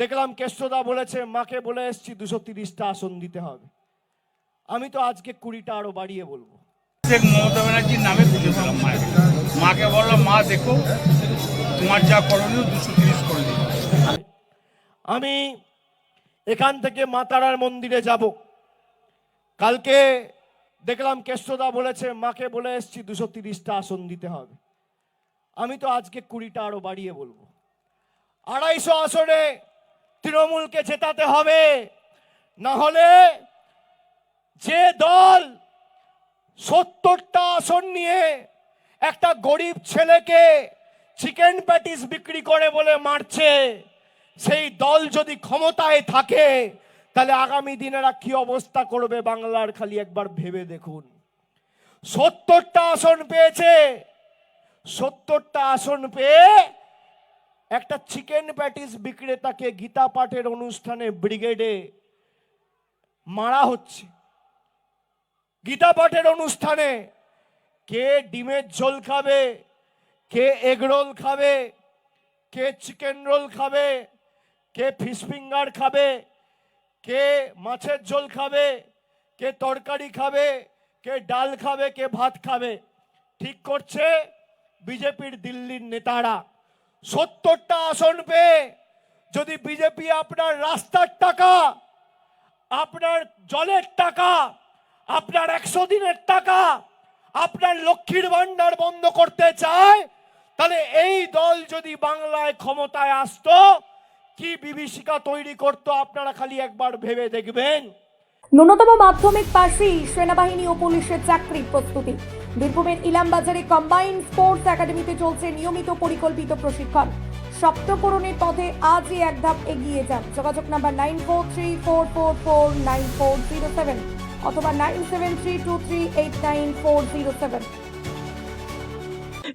দেখলাম কেষ্টদা বলেছে মাকে বলে এসছি দুশো তিরিশটা আসন দিতে হবে। আমি তো আজকে কুড়িটা আরও বাড়িয়ে বলব। শেখ মমতা ব্যানার্জির নামে পুজো দিলাম মায়ের। মাকে বললাম মা দেখো তোমার যা করণীয় দুশো তিরিশ করে আমি এখান থেকে মাতারার মন্দিরে যাব। কালকে দেখলাম কেষ্টদা বলেছে মাকে বলে এসছি দুশো তিরিশটা আসন দিতে হবে। আমি তো আজকে কুড়িটা আরও বাড়িয়ে বলব। আড়াইশো আসনে তৃণমূলকে জেতাতে হবে। না হলে যে দল সত্তরটা আসন নিয়ে একটা গরিব ছেলেকে চিকেন প্যাটিস বিক্রি করে বলে মারছে, সেই দল যদি ক্ষমতায় থাকে, তাহলে আগামী দিনেরা কি অবস্থা করবে বাংলার? খালি একবার ভেবে দেখুন। সত্তরটা আসন পেয়েছে, সত্তরটা আসন পেয়ে একটা চিকেন প্যাটিস বিক্রেতাকে গীতা পাঠের অনুষ্ঠানে ব্রিগেডে মারা হচ্ছে। গীতা পাঠের অনুষ্ঠানে কে ডিমের ঝোল খাবে, কে এগ রোল খাবে, কে চিকেন রোল খাবে, কে ফিশ ফিঙ্গার খাবে, কে মাছের ঝোল খাবে, কে তরকারি খাবে, কে ডাল খাবে, কে ভাত খাবে। ঠিক করছে বিজেপির দিল্লির নেতারা। সত্তরটা আসন পেয়ে যদি বিজেপি আপনার রাস্তার টাকা, আপনার জলের টাকা, আপনার একশো দিনের টাকা, আপনার লক্ষ্মীর ভান্ডার বন্ধ করতে চায়, তাহলে এই দল যদি বাংলায় ক্ষমতায় আসত, কি বিভীষিকা তৈরি করত আপনারা খালি একবার ভেবে দেখবেন? ন্যূনতম মাধ্যমিক পাশেই সেনাবাহিনী ও পুলিশের চাকরির প্রস্তুতি। বীরভূমের ইলামবাজারে কম্বাইন স্পোর্টস একাডেমিতে চলছে নিয়মিত পরিকল্পিত প্রশিক্ষণ। সপ্তপূরণের পথে আজই এক ধাপ এগিয়ে যান। যোগাযোগ number nine four three four four four nine four zero seven অথবা nine seven three two three eight nine four zero seven.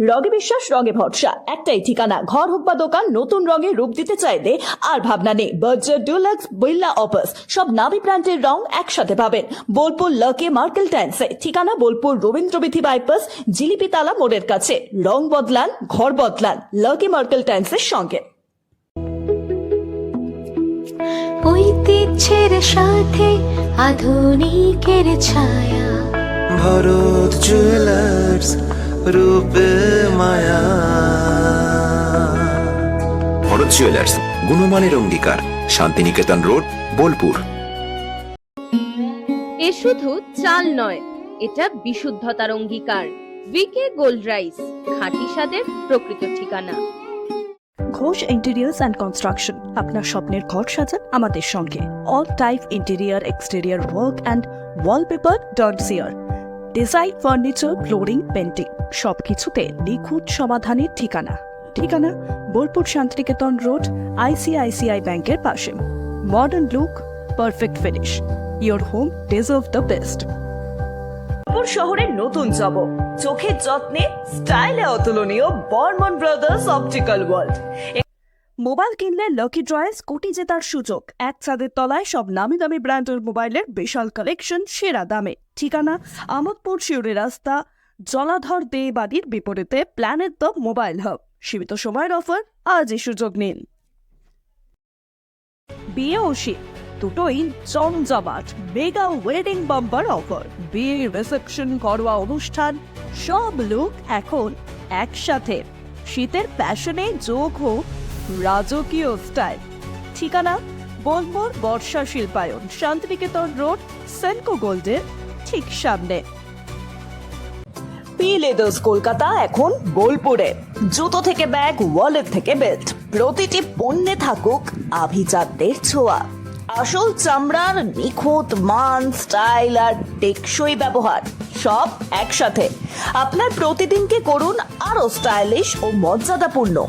রগে বিশ্বাস রঙে ভরসা। একটাই ঠিকানা ঘর হোক বা দোকান নতুন রঙে রূপ দিতে চাইলে আর ভাবনা নেই। বার্জার ডুলাক্স বিল্লা অপাস সব নামি ব্র্যান্ডের রং একসাথে পাবেন। বোলপুর লকে মার্কেল টাইন্সে ঠিকানা বোলপুর রবীন্দ্রবিথি বাইপাস জিলিপি তালা মোড়ের কাছে। রং বদলান ঘর বদলান। লকে মার্কেল টাইন্সের সঙ্গে। ঐতিহ্যের সাথে আধুনিকের ছায়া। ভরত জুয়েলার্স রূপে মায়া। ভরত জুয়েলার্স গুণমানের অঙ্গীকার শান্তিনিকেতন রোড বোলপুর। এ শুধু চাল নয় এটা বিশুদ্ধতার অঙ্গীকার। ভিকে গোল্ড রাইস খাঁটি স্বাদের প্রকৃত ঠিকানা। ঘোষ ইন্টেরিয়ার্স অ্যান্ড কনস্ট্রাকশন আপনার স্বপ্নের ঘর সাজান আমাদের সঙ্গে। All type interior exterior work and wallpaper dot chair. Design furniture flooring painting সবকিছুতে নিখুঁত সমাধানের ঠিকানা। ঠিকানা বোলপুর শান্তিনিকেতন রোড আইসিআইসিআই ব্যাংকের পাশে। Modern look perfect finish your home deserve the best Bolpur শহরের নতুন জব। চোখের যত্নে স্টাইলে অতুলনীয় Barman brothers optical world. Mobile কিনলে লকি ড্রয়েস কোটি জেতার সুযোগ। এক ছাদের তলায় সব নামি দামি ব্র্যান্ডের মোবাইলের বিশাল কালেকশন সেরা দামে। ঠিকানা আমোদপুর শিউরি রাস্তা, জলাধর দে বাড়ির বিপরীতে প্ল্যানেট দ্য মোবাইল হাব সীমিত সময়ের অফার, আজই সুযোগ নিন। বিয়ে ও শীত দুটোই জমজমাট মেগা ওয়েডিং বাম্পার অফার বিয়ে রিসেপশন ঘরোয়া অনুষ্ঠান, সব লুক এখন একসাথে। শীতের প্যাশনে যোগ হোক রাজকীয় স্টাইল। ঠিকানা বোলপুর বর্ষা শিল্পায়ন, শান্তিনিকেতন রোড, সেনকো গোল্ডের ঠিক সামনে। পি লেদার্স কলকাতা এখন বোলপুরে। জুতো থেকে ব্যাগ ওয়ালেট থেকে বেল্ট প্রতিটি পণ্যে থাকুক আভিজাতদের ছোঁয়া। আসল চামড়ার নিখুঁত মান স্টাইল আর টেকসই ব্যবহার, সব একসাথে। আপনার প্রতিদিনকে করুন আরও স্টাইলিশ ও মর্যাদাপূর্ণ।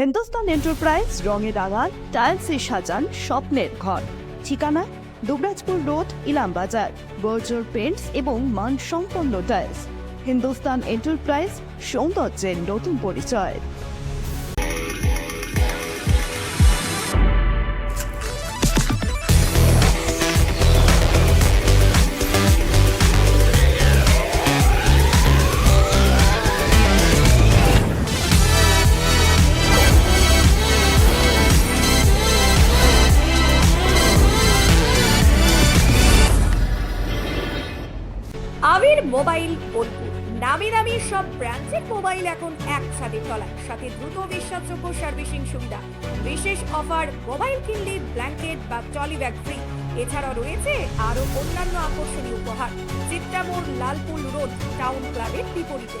হিন্দুস্তান এন্টারপ্রাইজ রঙে রাঙান টাইলসে সাজান স্বপ্নের ঘর। ঠিকানা, Dubrajpur road Ilambazar Berger paints এবং মানসম্পন্ন টাইলস হিন্দুস্তান এন্টারপ্রাইজ সৌন্দর্যের নতুন পরিচয়। নামি দামি সব ব্র্যান্ডের মোবাইল এখন একসাথে ছাদের সাথে দ্রুত বিশ্বাসযোগ্য সার্ভিসিং সুবিধা। বিশেষ অফার, মোবাইল কিনলে ব্ল্যাঙ্কেট বা ট্রলি ব্যাগ ফ্রি। এছাড়াও রয়েছে আরও অন্যান্য আকর্ষণীয় উপহার। চিত্রামোড় লালপুল রোড টাউন ক্লাবের বিপরীতে।